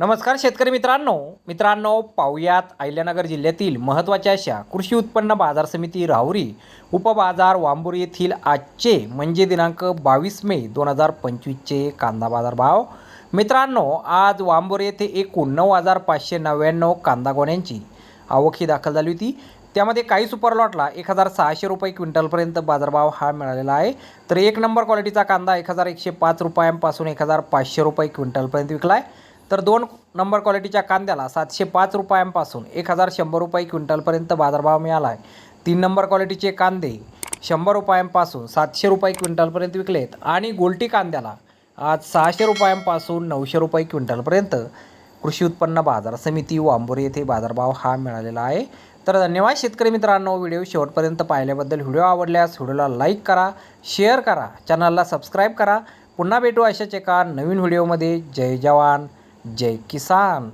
नमस्कार शेतकरी मित्रांनो. मित्रांनो पाहुयात अहिल्यानगर जिल्ह्यातील महत्त्वाच्या अशा कृषी उत्पन्न बाजार समिती राहुरी उपबाजार वांबूर येथील आजचे म्हणजे दिनांक बावीस मे दोन हजार पंचवीसचे कांदा बाजार भाव मित्रांनो आज वांबूर येथे एकूण नऊ हजार पाचशे नव्याण्णव कांदा गोण्यांची आवक ही दाखल झाली होती. त्यामध्ये काही सुपर लॉटला एक हजार सहाशे रुपये क्विंटलपर्यंत बाजारभाव हा मिळालेला आहे. तर एक नंबर क्वालिटीचा कांदा एक हजार एकशे पाच रुपयांपासून एक हजार पाचशे रुपये क्विंटलपर्यंत विकला आहे तर दोन नंबर क्वालिटीच्या कांद्याला सातशे पाच रुपयांपासून एक हजार शंभर रुपये क्विंटलपर्यंत बाजारभाव मिळाला आहे. तीन नंबर क्वालिटीचे कांदे शंभर रुपयांपासून सातशे रुपये क्विंटलपर्यंत विकलेत. आणि गोल्टी कांद्याला आज सहाशे रुपयांपासून नऊशे रुपये क्विंटलपर्यंत कृषी उत्पन्न बाजार समिती वांबोरी येथे बाजारभाव हा मिळालेला आहे. तर धन्यवाद शेतकरी मित्रांनो व्हिडिओ शेवटपर्यंत पाहिल्याबद्दल व्हिडिओ आवडल्यास व्हिडिओला लाईक करा शेअर करा चॅनलला सबस्क्राईब करा. पुन्हा भेटू अशाच एका नवीन व्हिडिओमध्ये. जय जवान. जय किसान।